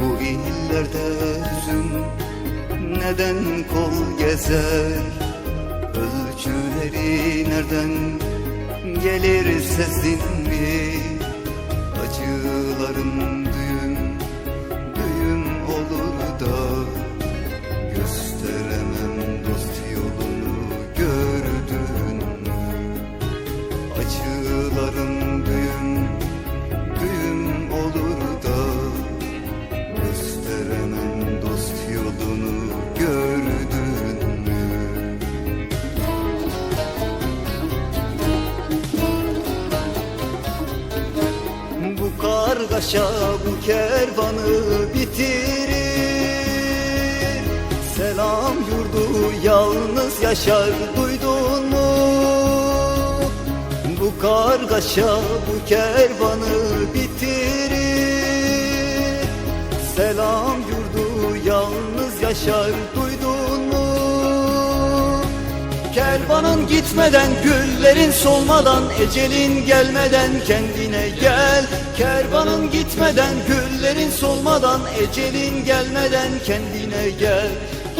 Bu illerde hüzün neden kol gezer? Ölçüleri nereden gelir sesin mi? Acılarım düğüm düğüm olur da Gösteremem dost yolunu gördün mü? Acılarım kargaşa bu kervanı bitirir Selam yurdu yalnız yaşar duydun mu? Bu kargaşa bu kervanı bitirir Selam yurdu yalnız yaşar duydun mu? Kervanın gitmeden, güllerin solmadan, ecelin gelmeden kendine gel. Kervanın gitmeden, güllerin solmadan, ecelin gelmeden kendine gel.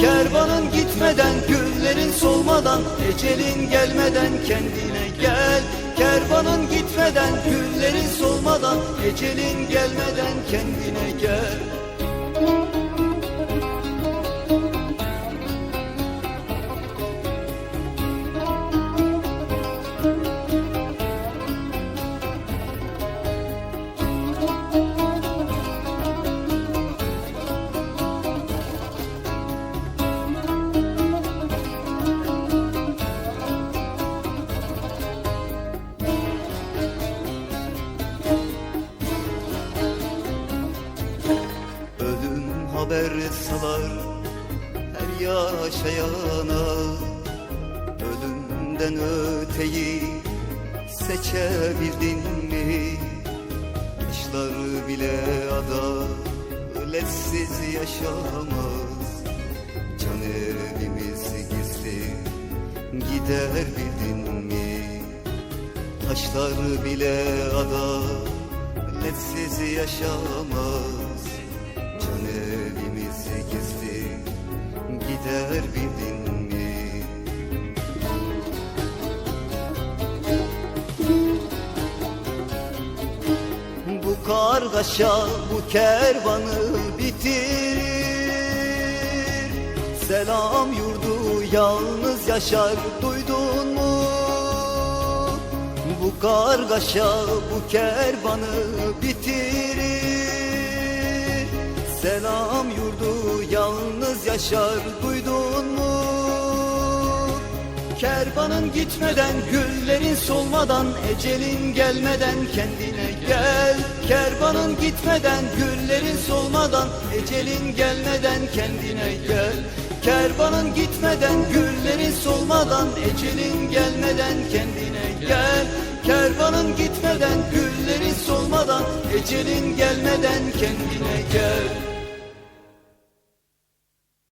Kervanın gitmeden, güllerin solmadan, ecelin gelmeden kendine gel. Kervanın gitmeden, güllerin solmadan, ecelin gelmeden kendine gel. Haber salar her yaşayana Ölümden öteyi seçebildin mi? Taşlar bile adaletsiz yaşamaz Can evimiz gizli gider bildin mi? Taşlar bile adaletsiz yaşamaz Evimiz gizli gider bildin mi? Bu kargaşa bu kervanı bitirir Selam yurdu yalnız yaşar duydun mu? Bu kargaşa bu kervanı bitirir Selam yurdu yalnız yaşar duydun mu? Kervanın gitmeden, güllerin solmadan, ecelin gelmeden kendine gel. Kervanın gitmeden, güllerin solmadan, ecelin gelmeden kendine gel. Kervanın gitmeden, güllerin solmadan, ecelin gelmeden kendine gel. Kervanın gitmeden, güllerin solmadan, ecelin gelmeden kendine gel.